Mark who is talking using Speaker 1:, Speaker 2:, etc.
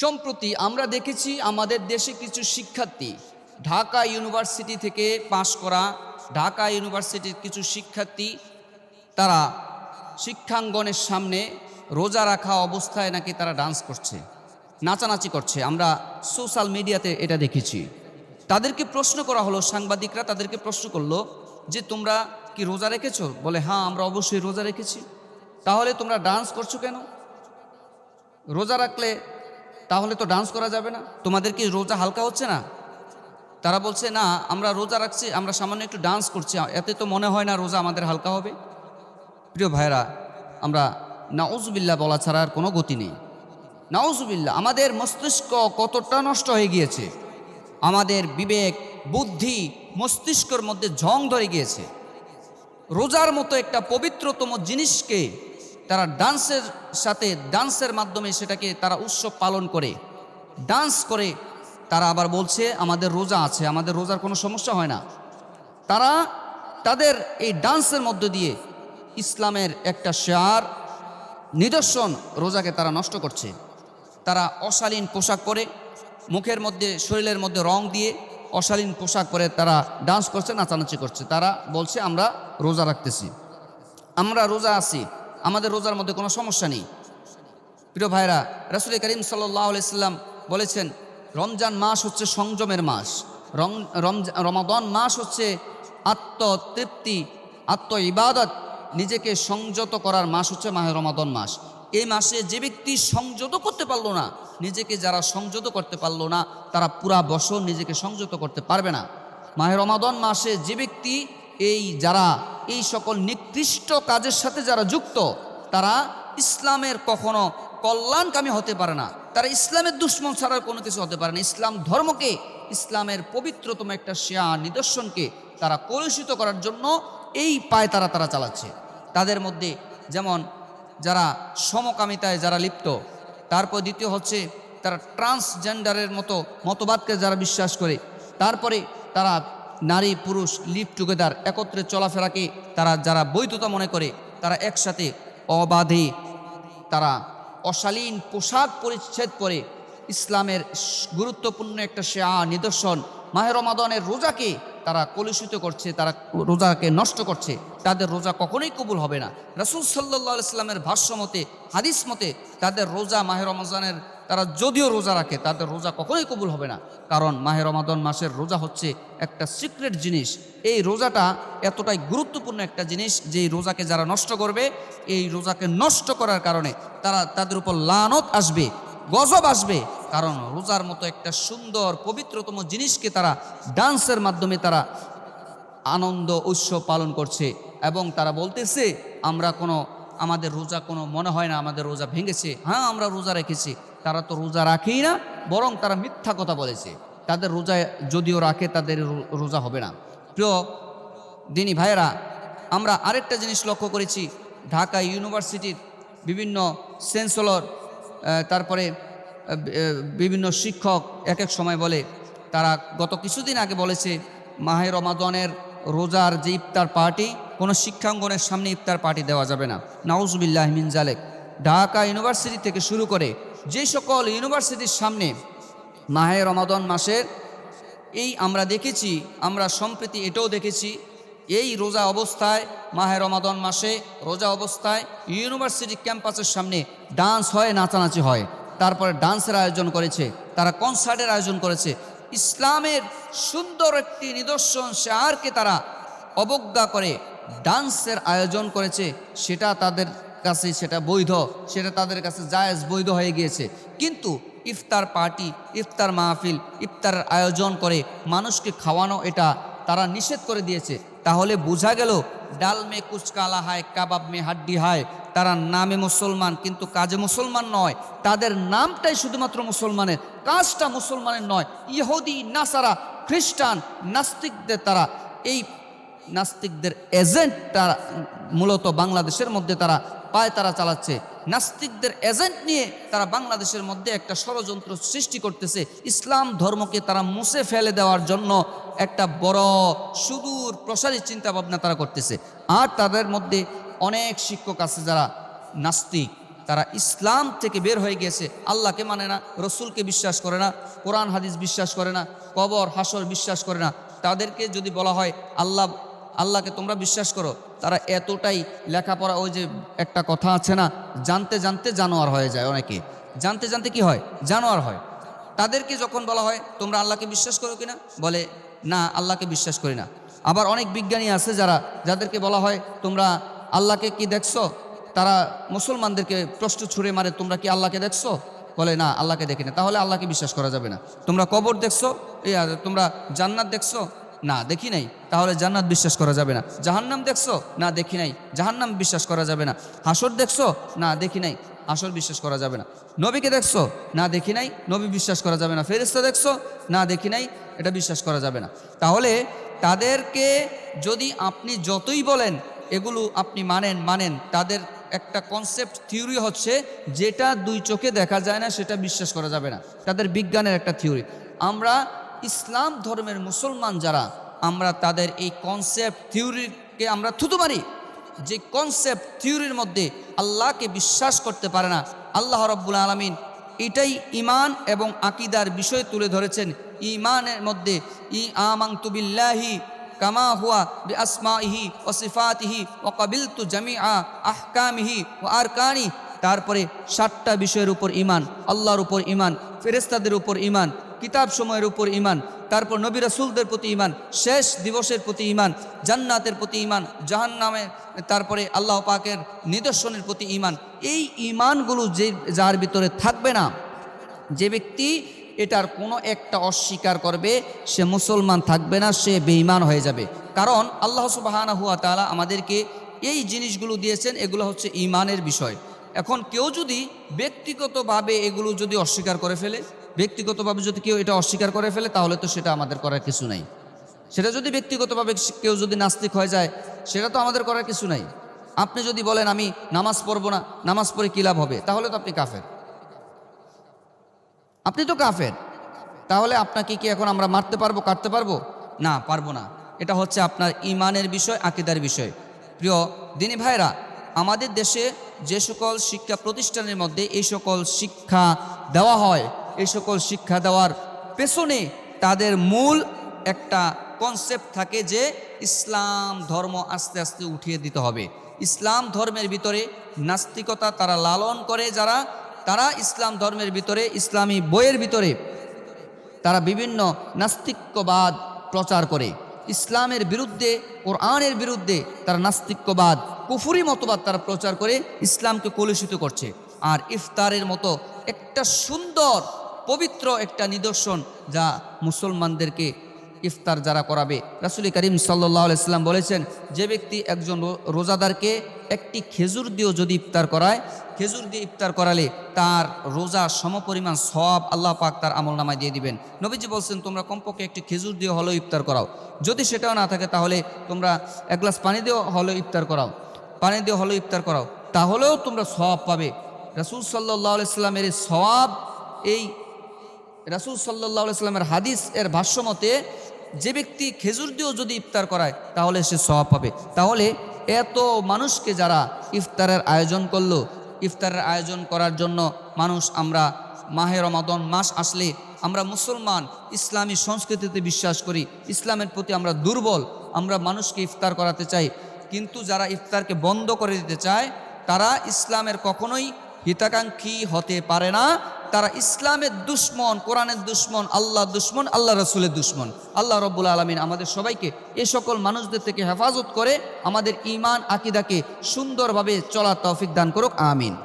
Speaker 1: সম্প্রতি আমরা দেখেছি আমাদের দেশে কিছু শিক্ষার্থী ঢাকা ইউনিভার্সিটি থেকে পাশ করা ঢাকা ইউনিভার্সিটির কিছু শিক্ষার্থী, তারা শিক্ষাঙ্গনের সামনে রোজা রাখা অবস্থায় নাকি তারা ডান্স করছে, নাচানাচি করছে। আমরা সোশ্যাল মিডিয়াতে এটা দেখেছি। তাদেরকে প্রশ্ন করা হলো, সাংবাদিকরা তাদেরকে প্রশ্ন করল যে, তোমরা কি রোজা রেখেছ? বলে হ্যাঁ আমরা অবশ্যই রোজা রেখেছি। তাহলে তোমরা ডান্স করছ কেন? রোজা রাখলে তাহলে তো ডান্স করা যাবে না। তোমাদের কি রোজা হালকা হচ্ছে না? তারা বলছে, না, আমরা রোজা রাখছি, আমরা সামান্য একটু ডান্স করছি। এতে তো মনে হয় না রোজা আমাদের হালকা হবে। প্রিয় ভাইরা আমরা নাউজুবিল্লা বলা ছাড়া আর কোনো গতি নেই। নাউজুবিল্লা আমাদের মস্তিষ্ক কতটা নষ্ট হয়ে গিয়েছে? আমাদের বিবেক, বুদ্ধি, মস্তিষ্কর মধ্যে ঝং ধরে গিয়েছে। রোজার মতো একটা পবিত্রতম জিনিসকে তারা ডান্সের সাথে ডান্সের মাধ্যমে সেটাকে তারা উৎসব পালন করে। ডান্স করে, তারা আবার বলছে, আমাদের রোজা আছে, আমাদের রোজার কোনো সমস্যা হয় না। তারা তাদের এই ডান্সের মধ্য দিয়ে ইসলামের একটা শেয়ার, নিদর্শন রোজাকে তারা নষ্ট করছে। তারা অশালীন পোশাক পরে, মুখের মধ্যে, শরীরের মধ্যে রং দিয়ে অশালীন পোশাক পরে তারা ডান্স করছে, নাচানাচি করছে। তারা বলছে, আমরা রোজা রাখতেছি। আমরা রোজা আছি। আমাদের রোজার মধ্যে কোনো সমস্যা নেই। প্রিয় ভাইরা রাসুল করিম সাল্লাম বলেছেন, রমজান মাস হচ্ছে সংযমের মাস। রমাদন মাস হচ্ছে আত্মতৃপ্তি আত্ম ইবাদত নিজেকে সংযত করার মাস হচ্ছে মাহে রমাদন মাস। এই মাসে যে ব্যক্তি সংযত করতে পারল না, নিজেকে যারা সংযত করতে পারল না, তারা পুরা বছর নিজেকে সংযত করতে পারবে না। মাহে রমাদন মাসে যে ব্যক্তি, এই যারা এই সকল নিকৃষ্ট কাজের সাথে যারা যুক্ত, তারা ইসলামের কখনো কল্যাণকামী হতে পারে না। তারা ইসলামের দুশ্মন ছাড়া কোনো কিছু হতে পারে না। ইসলাম ধর্মকে, ইসলামের পবিত্রতম একটা শেয়া নিদর্শনকে তারা কলুষিত করার জন্য এই পায় তারা তারা চালাচ্ছে। তাদের মধ্যে যেমন যারা সমকামিতায় যারা লিপ্ত, তারপর দ্বিতীয় হচ্ছে তারা ট্রান্সজেন্ডারের মতো মতবাদকে যারা বিশ্বাস করে, তারপরে তারা নারী, পুরুষ, লিভ টুগেদার একত্রে চলাফেরাকে তারা যারা বৈধতা মনে করে, তারা একসাথে অবাধে তারা অশালীন পোশাক পরিচ্ছেদ করে ইসলামের গুরুত্বপূর্ণ একটা শেয়া নিদর্শন মাহের রমাদনের রোজাকে তারা কলুষিত করছে, তারা রোজাকে নষ্ট করছে, তাদের রোজা কখনোই কবুল হবে না। রাসুল সাল্লাহ ইসলামের ভাষ্য মতে, হাদিস মতে, তাদের রোজা মাহের রমজানের তারা যদিও রোজা রাখে, তাদের রোজা কখনোই কবুল হবে না। কারণ মাহে রমাদন মাসের রোজা হচ্ছে একটা সিক্রেট জিনিস। এই রোজাটা এতটাই গুরুত্বপূর্ণ একটা জিনিস যে রোজাকে যারা নষ্ট করবে, এই রোজাকে নষ্ট করার কারণে তারা তাদের উপর লানত আসবে, গজব আসবে। কারণ রোজার মতো একটা সুন্দর, পবিত্রতম জিনিসকে তারা ডান্সের মাধ্যমে তারা আনন্দ, উৎসব পালন করছে এবং তারা বলতেছে, আমরা কোনো, আমাদের রোজা কোনো মনে হয় না, আমাদের রোজা ভেঙেছে। হ্যাঁ আমরা রোজা রেখেছি। তারা তো রোজা রাখেই না, বরং তারা মিথ্যা কথা বলেছে। তাদের রোজা যদিও রাখে, তাদের রোজা হবে না। প্রিয় দিনী ভাইয়েরা, আমরা আরেকটা জিনিস লক্ষ্য করেছি। ঢাকা ইউনিভার্সিটির বিভিন্ন সেন্সলর তারপরে বিভিন্ন শিক্ষক এক এক সময় বলে, তারা গত কিছুদিন আগে বলেছে, মাহে রমাদনের রোজার যে ইফতার পার্টি, কোনো শিক্ষাঙ্গনের সামনে ইফতার পার্টি দেওয়া যাবে না। নাউজুবিল্লাহ মিন জালেক। ঢাকা ইউনিভার্সিটি থেকে শুরু করে যে সকল ইউনিভার্সিটির সামনে মাহে রমাদন মাসের এই আমরা দেখেছি, আমরা সম্প্রতি এটাও দেখেছি, এই রোজা অবস্থায়, মাহে রমাদন মাসে রোজা অবস্থায় ইউনিভার্সিটি ক্যাম্পাসের সামনে ডান্স হয়, নাচানাচি হয়। তারপরে ডান্সের আয়োজন করেছে, তারা কনসার্টের আয়োজন করেছে। ইসলামের সুন্দর একটি নিদর্শন শেয়ারকে তারা অবজ্ঞা করে ডান্সের আয়োজন করেছে, সেটা তাদের কাছে সেটা বৈধ, সেটা তাদের কাছে জায়েজ, বৈধ হয়ে গিয়েছে। কিন্তু ইফতার পার্টি, ইফতার মাহফিল, ইফতারের আয়োজন করে মানুষকে খাওয়ানো এটা তারা নিষেধ করে দিয়েছে। তাহলে বোঝা গেল, ডাল মে কুচকালা হায়, কাবাব মে হাড্ডি হায়, তারা নামে মুসলমান, কিন্তু কাজে মুসলমান নয়। তাদের নামটাই শুধুমাত্র মুসলমানের, কাজটা মুসলমানের নয়। ইহুদি, নাসারা, খ্রিস্টান, নাস্তিকদের তারা, এই নাস্তিকদের এজেন্ট তারা মূলত বাংলাদেশের মধ্যে তারা পায় তারা চালাচ্ছে। নাস্তিকদের এজেন্ট নিয়ে তারা বাংলাদেশের মধ্যে একটা ষড়যন্ত্র সৃষ্টি করতেছে। ইসলাম ধর্মকে তারা মুছে ফেলে দেওয়ার জন্য একটা বড় সুদূর প্রসারী চিন্তা ভাবনা তারা করতেছে। আর তাদের মধ্যে অনেক শিক্ষক আছে যারা নাস্তিক। তারা ইসলাম থেকে বের হয়ে গেছে। আল্লাহকে মানে না, রসুলকে বিশ্বাস করে না, কোরআন, হাদিস বিশ্বাস করে না, কবর হাসর বিশ্বাস করে না। তাদেরকে যদি বলা হয়, আল্লাহ আল্লাহকে তোমরা বিশ্বাস করো, তারা এতটাই লেখাপড়া, ওই যে একটা কথা আছে না, জানতে জানতে জানোয়ার হয়ে যায় অনেকে। জানতে জানতে কি হয়? জানোয়ার হয়। তাদেরকে যখন বলা হয়, তোমরা আল্লাহকে বিশ্বাস করো কিনা? বলে, না, আল্লাহকে বিশ্বাস করি না। আবার অনেক বিজ্ঞানী আছে যারা, যাদেরকে বলা হয়, তোমরা আল্লাহকে কি দেখছ? তারা মুসলমানদেরকে প্রশ্ন ছুঁড়ে মারে, তোমরা কি আল্লাহকে দেখছ? বলে, না, আল্লাহকে দেখি না। তাহলে আল্লাহকে বিশ্বাস করা যাবে না। তোমরা কবর দেখছ? তোমরা জান্নাত দেখছ? না, দেখি নাই। তাহলে জান্নাত বিশ্বাস করা যাবে না। জাহান্নাম দেখছ? না, দেখি নাই। জাহান্নাম বিশ্বাস করা যাবে না। হাসর দেখছ? না, দেখি নাই। আসল বিশ্বাস করা যাবে না। নবীকে দেখছ? না, দেখি নাই। নবী বিশ্বাস করা যাবে না। ফেরিস্তা দেখছ? না, দেখি নাই। এটা বিশ্বাস করা যাবে না। তাহলে তাদেরকে যদি আপনি যতই বলেন, এগুলো আপনি মানেন মানেন, তাদের একটা কনসেপ্ট থিওরি হচ্ছে, যেটা দুই চোখে দেখা যায় না, সেটা বিশ্বাস করা যাবে না। তাদের বিজ্ঞানের একটা থিওরি আমরা ইসলাম ধর্মের মুসলমান যারা, আমরা তাদের এই কনসেপ্ট থিওরিকে আমরা থুতু মারি। যে কনসেপ্ট থিওরির মধ্যে আল্লাহকে বিশ্বাস করতে পারে না, আল্লাহ রব্বুল আলমিন এটাই ইমান এবং আকিদার বিষয় তুলে ধরেছেন। ইমানের মধ্যে ই আমাং তুবিল্লাহি কামা হুয়া বি আসমাইহি ও সিফাতিহি ও কাবিলতু জামিআ আহকামিহি ও আরকানি। তারপরে সাতটা বিষয়ের উপর ইমান আল্লাহর উপর ইমান ফেরেস্তাদের উপর ইমান কিতাব সময়ের উপর ইমান তারপর নবী রাসুলদের প্রতি ইমান শেষ দিবসের প্রতি ইমান জান্নাতের প্রতি ইমান জাহান্নামে, তারপরে আল্লাহ পাকের নিদর্শনের প্রতি ইমান এই ইমানগুলো যে, যার ভিতরে থাকবে না, যে ব্যক্তি এটার কোনো একটা অস্বীকার করবে, সে মুসলমান থাকবে না, সে বেঈমান হয়ে যাবে। কারণ আল্লাহ সুবাহানা হুয়া তালা আমাদেরকে এই জিনিসগুলো দিয়েছেন, এগুলো হচ্ছে ইমানের বিষয়। এখন কেউ যদি ব্যক্তিগতভাবে এগুলো যদি অস্বীকার করে ফেলে ব্যক্তিগতভাবে যদি কেউ এটা অস্বীকার করে ফেলে, তাহলে তো সেটা আমাদের করার কিছু নাই। সেটা যদি ব্যক্তিগতভাবে কেউ যদি নাস্তিক হয়ে যায়, সেটা তো আমাদের করার কিছু নাই। আপনি যদি বলেন, আমি নামাজ পড়ব না, নামাজ পড়ে কী লাভ হবে? তাহলে তো আপনি কাফের। আপনি তো কাফের। তাহলে আপনাকে কি এখন আমরা মারতে পারব, কাটতে পারব? না পারব না। এটা হচ্ছে আপনার ইমানের বিষয়, আকিদার বিষয়। প্রিয় দিনী ভাইরা আমাদের দেশে যে সকল শিক্ষা প্রতিষ্ঠানের মধ্যে এই সকল শিক্ষা দেওয়া হয় এই সকল শিক্ষা দেওয়ার পেছনে তাদের মূল একটা কনসেপ্ট থাকে যে ইসলাম ধর্ম আস্তে আস্তে উঠিয়ে দিতে হবে। ইসলাম ধর্মের ভিতরে নাস্তিকতা তারা লালন করে যারা, তারা ইসলাম ধর্মের ভিতরে, ইসলামী বইয়ের ভিতরে তারা বিভিন্ন নাস্তিক্যবাদ প্রচার করে। ইসলামের বিরুদ্ধে, কোরআনের বিরুদ্ধে তারা নাস্তিক্যবাদ, কুফুরি মতবাদ তারা প্রচার করে, ইসলামকে কলুষিত করছে। আর ইফতারের মতো একটা সুন্দর পবিত্র একটা নিদর্শন যা মুসলমানদেরকে ইফতার যারা করাবে। রাসুল করিম সাল্লাহ ইসলাম বলেছেন, যে ব্যক্তি একজন রোজাদারকে একটি খেজুর দিয়েও যদি ইফতার করায়, খেজুর দিয়ে ইফতার করালে তার রোজা সমপরিমাণ সব আল্লাহ পাক তার আমল নামায় দিয়ে দিবেন। নবীজি বলছেন, তোমরা কমপক্ষে একটি খেজুর দিয়ে হলেও ইফতার করাও। যদি সেটাও না থাকে তাহলে তোমরা এক গ্লাস পানি দিয়েও হলেও ইফতার করাও। পানি দিয়ে হলেও ইফতার করাও। তাহলেও তোমরা সব পাবে। রাসুল সাল্লাহ ইসলামের এই সওয়াব, এই রাসুল সাল্লাহ সাল্লামের হাদিস এর ভাষ্যমতে যে ব্যক্তি খেজুর দিয়েও যদি ইফতার করায়, তাহলে সে সওয়াব পাবে। তাহলে এত মানুষকে যারা ইফতারের আয়োজন করল, ইফতারের আয়োজন করার জন্য মানুষ আমরা মাহে রমাদন মাস আসলে আমরা মুসলমান, ইসলামী সংস্কৃতিতে বিশ্বাস করি, ইসলামের প্রতি আমরা দুর্বল, আমরা মানুষকে ইফতার করাতে চাই। কিন্তু যারা ইফতারকে বন্ধ করে দিতে চায়, তারা ইসলামের কখনোই হিতাকাঙ্ক্ষী হতে পারে না তারা ইসলামের দুশ্মন, কোরআনের দুশ্মন আল্লাহ দুশ্মন, আল্লাহ রসুলের দুশ্মন। আল্লাহ রব্বুল আলমিন আমাদের সবাইকে এ সকল মানুষদের থেকে হেফাজত করে আমাদের ইমান আকিদাকে সুন্দরভাবে চলা তৌফিক দান করুক, আমিন।